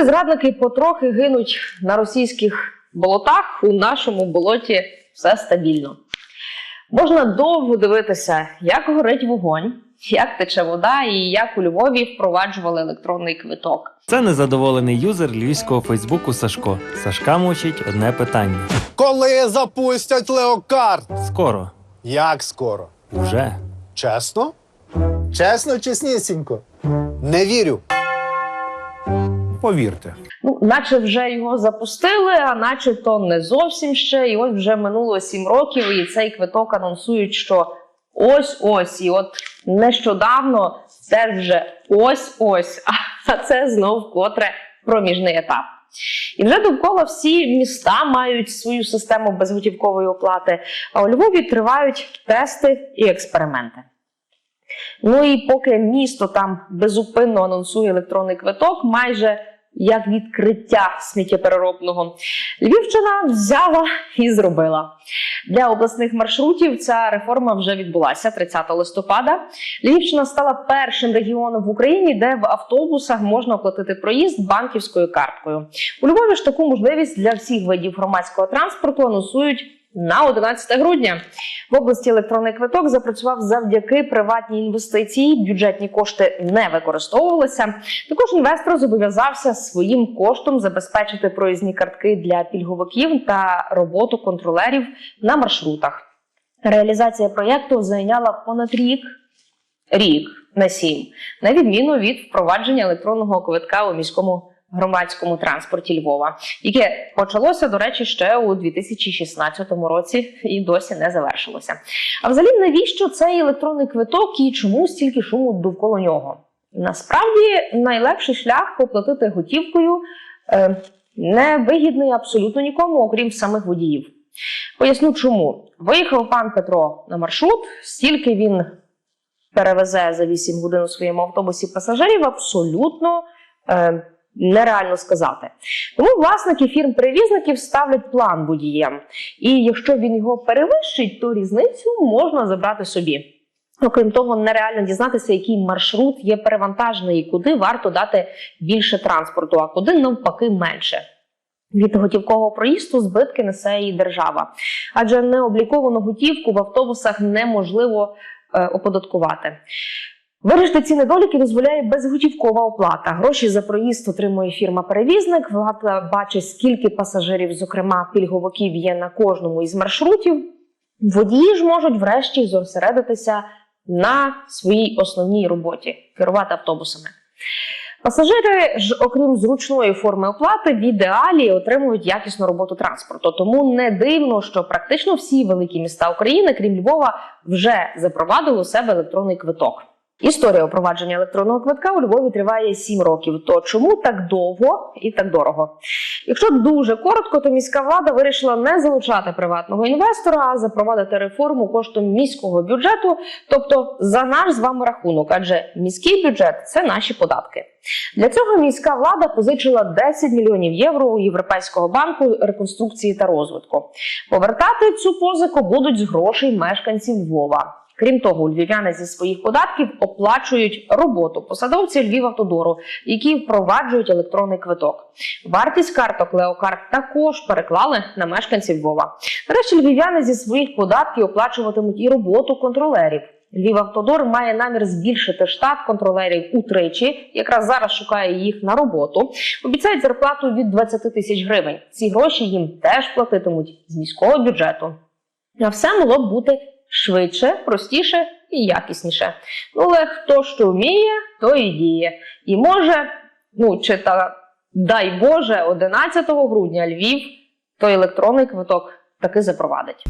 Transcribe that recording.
Поки зрадники потрохи гинуть на російських болотах, у нашому болоті все стабільно. Можна довго дивитися, як горить вогонь, як тече вода і як у Львові впроваджували електронний квиток. Це незадоволений юзер львівського Фейсбуку Сашко. Сашка мучить одне питання. Коли запустять леокарт? Скоро. Як скоро? Уже. Чесно? Чесно, чеснісінько. Не вірю. Повірте. Ну, наче вже його запустили, а наче то не зовсім ще. І ось вже минуло сім років, і цей квиток анонсують, що ось ось. І от нещодавно теж вже ось ось. А це знов котре проміжний етап. І вже довкола всі міста мають свою систему безготівкової оплати. А у Львові тривають тести і експерименти. Ну і поки місто там безупинно анонсує електронний квиток, майже як відкриття сміттєпереробного, Львівщина взяла і зробила. Для обласних маршрутів ця реформа вже відбулася 30 листопада. Львівщина стала першим регіоном в Україні, де в автобусах можна оплатити проїзд банківською карткою. У Львові ж таку можливість для всіх видів громадського транспорту анонсують на 11 грудня. В області електронний квиток запрацював завдяки приватній інвестиції. Бюджетні кошти не використовувалися. Також інвестор зобов'язався своїм коштом забезпечити проїзні картки для пільговиків та роботу контролерів на маршрутах. Реалізація проєкту зайняла понад рік. Рік на сім, на відміну від впровадження електронного квитка у міському громадському транспорті Львова, яке почалося, до речі, ще у 2016 році і досі не завершилося. А взагалі, навіщо цей електронний квиток і чому стільки шуму довкола нього? Насправді найлегший шлях оплатити готівкою е, не вигідний абсолютно нікому, окрім самих водіїв. Поясню, чому виїхав пан Петро на маршрут, стільки він перевезе за 8 годин у своєму автобусі пасажирів, абсолютно е, нереально сказати. Тому власники фірм-перевізників ставлять план водієм, і якщо він його перевищить, то різницю можна забрати собі. Окрім того, нереально дізнатися, який маршрут є перевантажений і куди варто дати більше транспорту, а куди навпаки менше. Від готівкового проїзду збитки несе і держава, адже необліковану готівку в автобусах неможливо е, оподаткувати. Вирішити ці недоліки дозволяє безготівкова оплата. Гроші за проїзд отримує фірма-перевізник. Влада бачить, скільки пасажирів, зокрема пільговиків, є на кожному із маршрутів. Водії ж можуть врешті зосередитися на своїй основній роботі керувати автобусами. Пасажири ж, окрім зручної форми оплати, в ідеалі отримують якісну роботу транспорту. Тому не дивно, що практично всі великі міста України, крім Львова, вже запровадили у себе електронний квиток. Історія впровадження електронного квитка у Львові триває 7 років. То чому так довго і так дорого? Якщо дуже коротко, то міська влада вирішила не залучати приватного інвестора, а запровадити реформу коштом міського бюджету, тобто за наш з вами рахунок, адже міський бюджет це наші податки. Для цього міська влада позичила 10 мільйонів євро у Європейського банку реконструкції та розвитку. Повертати цю позику будуть з грошей мешканців Львова. Крім того, львів'яни зі своїх податків оплачують роботу посадовців Львівавтодору, які впроваджують електронний квиток. Вартість карток Леокарт також переклали на мешканців Львова. Нарешті львів'яни зі своїх податків оплачуватимуть і роботу контролерів. Львівавтодор має намір збільшити штат контролерів утричі. Якраз зараз шукає їх на роботу. Обіцяють зарплату від 20 тисяч гривень. Ці гроші їм теж платитимуть з міського бюджету. А все могло б бути швидше, простіше і якісніше. Ну, але хто що вміє, то і діє. І може, ну чи та дай Боже, 11 грудня Львів той електронний квиток таки запровадить.